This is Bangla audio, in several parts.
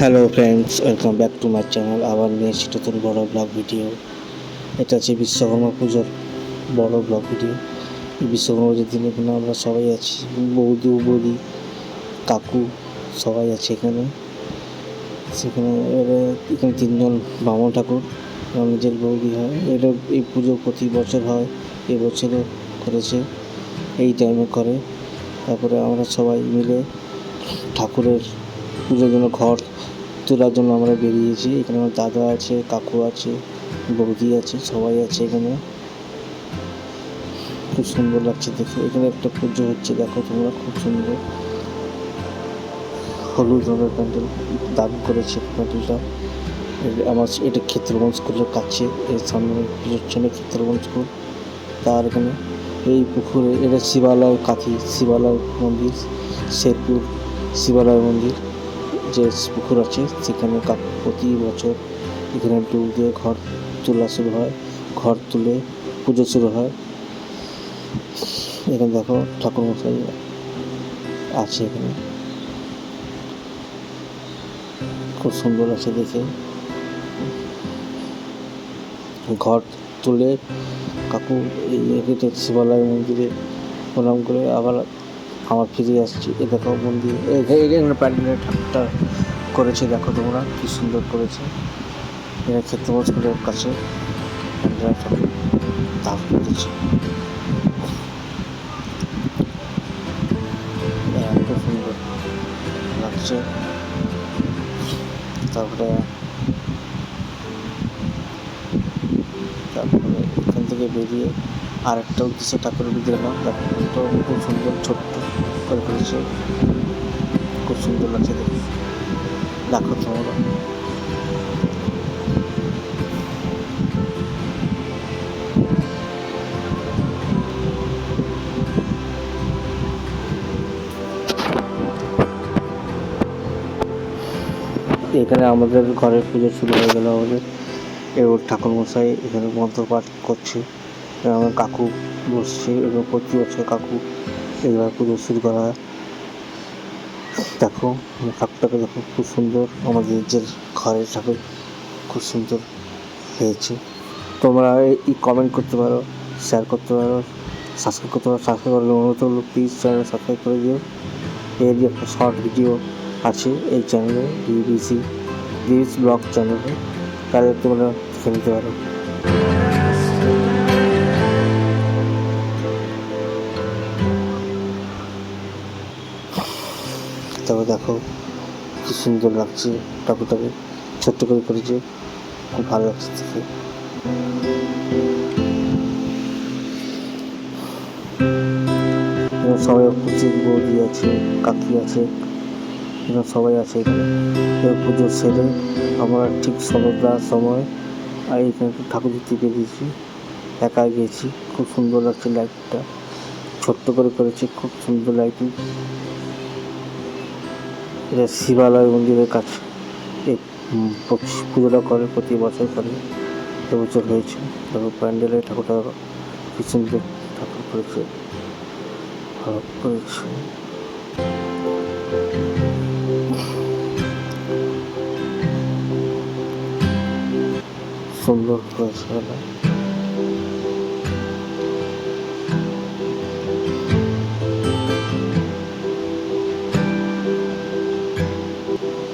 Hello friends welcome back to my channel আবার নিয়ে এসেছি নতুন বড় ব্লগ ভিডিও এটা হচ্ছে বিশ্বকর্মা পুজোর বড় ব্লগ ভিডিও বিশ্বকর্মা পুজোর দিনে এখানে আমরা সবাই আছি। বৌদি বৌদি, কাকু সবাই আছে এখানে। সেখানে এবারে এখানে তিনজন বামন ঠাকুর নিজের বৌদি হয়। এটা এই পুজো প্রতি বছর হয় এবছরও করেছে। এই টাইমে করে। তারপরে আমরা সবাই মিলে ঠাকুরের পুজোর জন্য ঘর তোলার জন্য আমরা বেরিয়েছি। এখানে আমার দাদা আছে, কাকু আছে, বৌদি আছে, সবাই আছে এখানে। খুব সুন্দর লাগছে দেখে। এখানে একটা পুজো হচ্ছে, দেখো তোমরা, খুব সুন্দর। হলুদ রঙের প্যান্ডেল দারুণ করেছে প্যান্ডেলটা। আমার এটা ক্ষেত্রবন স্কুলের কাছে, এর সামনে পুজোর জন্য ক্ষেত্রবন স্কুল, তার এখানে। এই পুকুরে, এটা শিবালয় কাঠি, শিবালয় মন্দির, শেরপুর শিবালয় মন্দির। যে পুকুর আছে, সেখানে প্রতি বছর এখানে ডুব দিয়ে ঘর তোলা শুরু হয়। ঘর তুলে পুজো শুরু হয়। এখানে দেখো ঠাকুর মশাই আছে এখানে। খুব সুন্দর আছে দেখে। ঘর তুলে কাকু শিবালয় মন্দিরে প্রণাম করে আবার আমার ফিরে আসছি। এ দেখো মন্দির। এখানে প্যান্ডেলের ঠাকুরটা করেছে, দেখো তোমরা কি সুন্দর করেছে। এটা ক্ষেত্র স্কুলের কাছে। দাফ করেছে। সুন্দর লাগছে। তারপরে তারপরে এখান থেকে বেরিয়ে আরেকটা উদ্দেশ্যে ঠাকুরের দিকে গেলাম দেখো খুব সুন্দর ছোট্ট করে করেছে খুব সুন্দর লাগছে দেখে তোমরা। এখানে আমাদের ঘরের পুজো শুরু হয়ে গেল আমাদের। এবার ঠাকুর মশাই এখানে মন্ত্রপাঠ করছে। এবার আমার কাকু বসছে এবং প্রতি বছর কাকু এবার পুজো শুরু করা হয়। দেখো, ঠাকুরটাকে দেখো, খুব সুন্দর। আমাদের নিজের ঘরের ঠাকুর, খুব সুন্দর হয়েছে। তোমরা এই কমেন্ট করতে পারো শেয়ার করতে পারো সাবস্ক্রাইব করতে পারো সাবস্ক্রাইব করলে অনুরোধ হলো প্লিজ চ্যানেল সাবস্ক্রাইব করে দিও। এর যে একটা শর্ট ভিডিও আছে এই চ্যানেলে বিবিসি বিবিস ব্লগ চ্যানেলে তাদের তোমরা দেখে নিতে পারো। তবে দেখো, কি সুন্দর লাগছে ঠাকুরটাকে। ছোট্ট করে করেছে, খুব ভালো লাগছে দেখে এবং সবাই উপস্থিত বৌদি আছে, কাকি আছে এবং সবাই আছে এখানে। এবার পুজো সেরে আমরা ঠিক সন্ধ্যার সময়, আর এখানে ঠাকুর দেখতে বেরিয়েছি একা গিয়েছি খুব সুন্দর লাগছে লাইটটা ছোট্ট করে করেছে, খুব সুন্দর লাইটিং এটা শিবালয় মন্দিরের কাছে। এই পুজোটা করে প্রতি বছর করে। এবছর হয়েছে। তারপর প্যান্ডেলে ঠাকুরটা সুন্দর ঠাকুর করেছে। করেছে। সুন্দর করেছে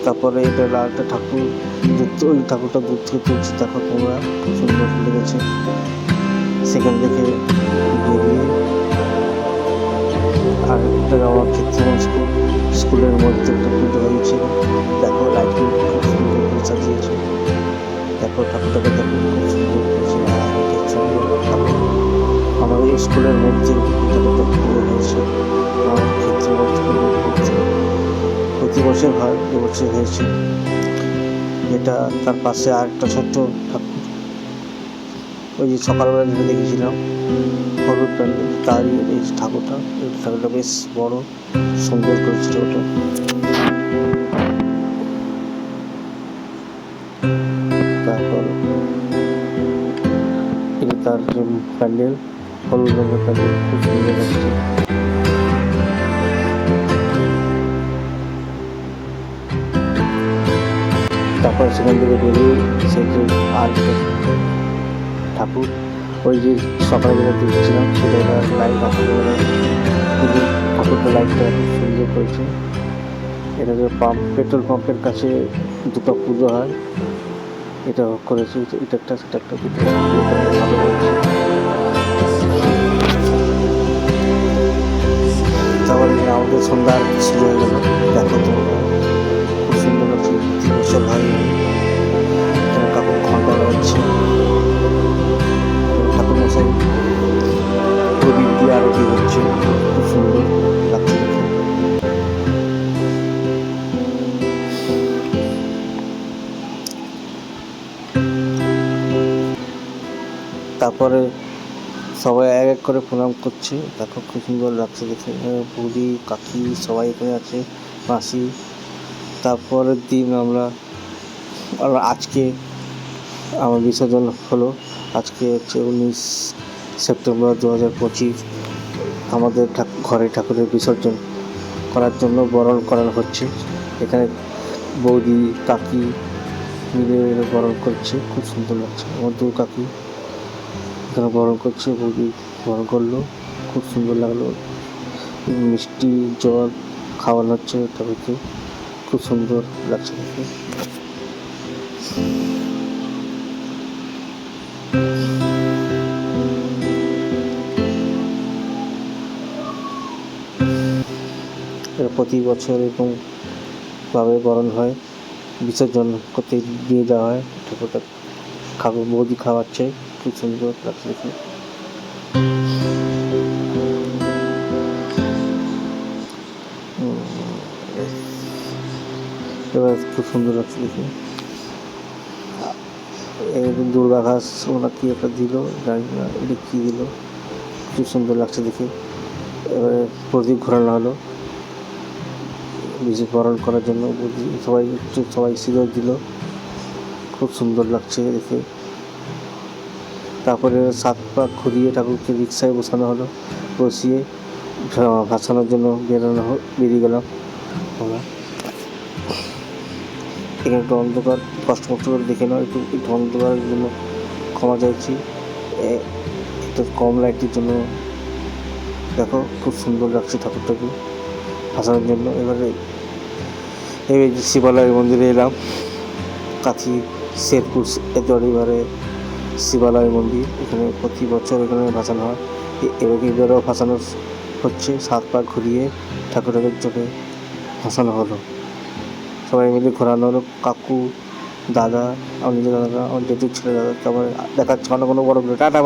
তারপরে এটা লালটা ঠাকুর ওই ঠাকুরটা দূর থেকে তুলছি, দেখো তোমরা সুন্দর লেগেছে। সেখান থেকে আর একটা আমার ক্ষেত্রে স্কুল স্কুলের মধ্যে একটা পুজো হয়েছে। দেখো লাইটিং খুব সুন্দর করে সাজিয়েছে। দেখো ঠাকুরটাকে দেখো খুব সুন্দর করেছে। আমাদের স্কুলের মধ্যে ঠাকুরটা পুজো হয়েছে। আমার ক্ষেত্রে মধ্যে বছর হয় এবছর হয়েছে। এটা তার পাশে আর একটা ছোট্ট ঠাকুর। ওই যে সকালবেলা যেটা দেখেছিলাম, হলুদ প্যান্ডেল তারই এই ঠাকুরটা এই ঠাকুরটা বেশ বড়, সুন্দর করেছে ঠাকুরটা তারপর এটা তার প্যান্ডেল, হলুদ রঙের প্যান্ডেল, খুব সুন্দর লাগছে। তারপর সেখান থেকে বেরিয়ে সে যে আর ঠাকুর, ওই যে সকালবেলা দেখছিলাম, সেটা রাখার খুবই ঠাকুরটা লাইটটা সুন্দর করেছে এটাকে পাম্প পেট্রোল পাম্পের কাছে দুটো পুজো হয়। এটা করেছে, এটা একটা, সেটা একটা দুটো আমাদের সন্ধ্যা গেল, দেখো তো বছর ভাই? এখানে কাকুর ঘণ্টা লাগাচ্ছে ঠাকুর মশাই প্রদীপ দিয়ে হচ্ছে? খুব সুন্দর লাগছে তারপরে সবাই এক এক করে প্রণাম করছে। দেখো খুব সুন্দর লাগছে দেখে। বুড়ি, কাকি সবাই এখানে আছে, মাসি। তারপরের দিন আমরা আমরা আজকে আমার বিসর্জন হলো। আজকে হচ্ছে উনিশ সেপ্টেম্বর দু হাজার পঁচিশ। আমাদের ঘরে ঠাকুরের বিসর্জন করার জন্য বরণ করানো হচ্ছে। এখানে বৌদি, কাকি মিলে মিলে বরণ করছে। খুব সুন্দর লাগছে। আমার দু কাকি এখানে বরণ করছে। বৌদি বরণ করল। খুব সুন্দর লাগল। মিষ্টি জল খাওয়ানো হচ্ছে ঠাকুরকে। খুব সুন্দর লাগছে প্রতি বছর এরকম ভাবে বরণ হয়, বিসর্জন করতে দিয়ে দেওয়া হয়। ঠাকুরটা খাব, বৌদি খাওয়াচ্ছে, খুব সুন্দর লাগছে দেখে এবার খুব সুন্দর লাগছে দেখে এই দুর্গা ঘাস ওরা কি একটা দিল, জানি না, এটা কি দিল, খুব সুন্দর লাগছে দেখে এবারে প্রদীপ ঘোরানো হলো। বিজয় বরণ করার জন্য সবাই সবাই সিঁদুর দিল। খুব সুন্দর লাগছে দেখে। তারপরে সাত পাক ঘুরিয়ে ঠাকুরকে রিক্সায় বসানো হলো, বসিয়ে ভাসানোর জন্য বেরোনো বেরিয়ে গেলাম। আমরা। এখানে একটু অন্ধকার, কষ্ট মষ্ট করে দেখে নাও, একটু একটু অন্ধকারের জন্য ক্ষমা চাইছি। একটু কম লাইটের জন্য দেখো, খুব সুন্দর লাগছে ঠাকুরটাকে। ভাসানোর জন্য। এবারে এই যে শিবালয় মন্দিরে এলাম। কাথি, শেরপুর এবারে শিবালয় মন্দির। এখানে প্রতি বছর এখানে ভাসানো হয়। এ- এবার এবারেও ভাসানো হচ্ছে। সাত পাক ঘুরিয়ে ঠাকুরের চোখে ভাসানো হলো। সবাই মিলে ঘোরানো হলো। কাকু, দাদা আমার নিজের দাদা, আমার জেঠুর ছেলে দাদা তারপরে দেখাচ্ছে। অন্য কোনো বড় টাটা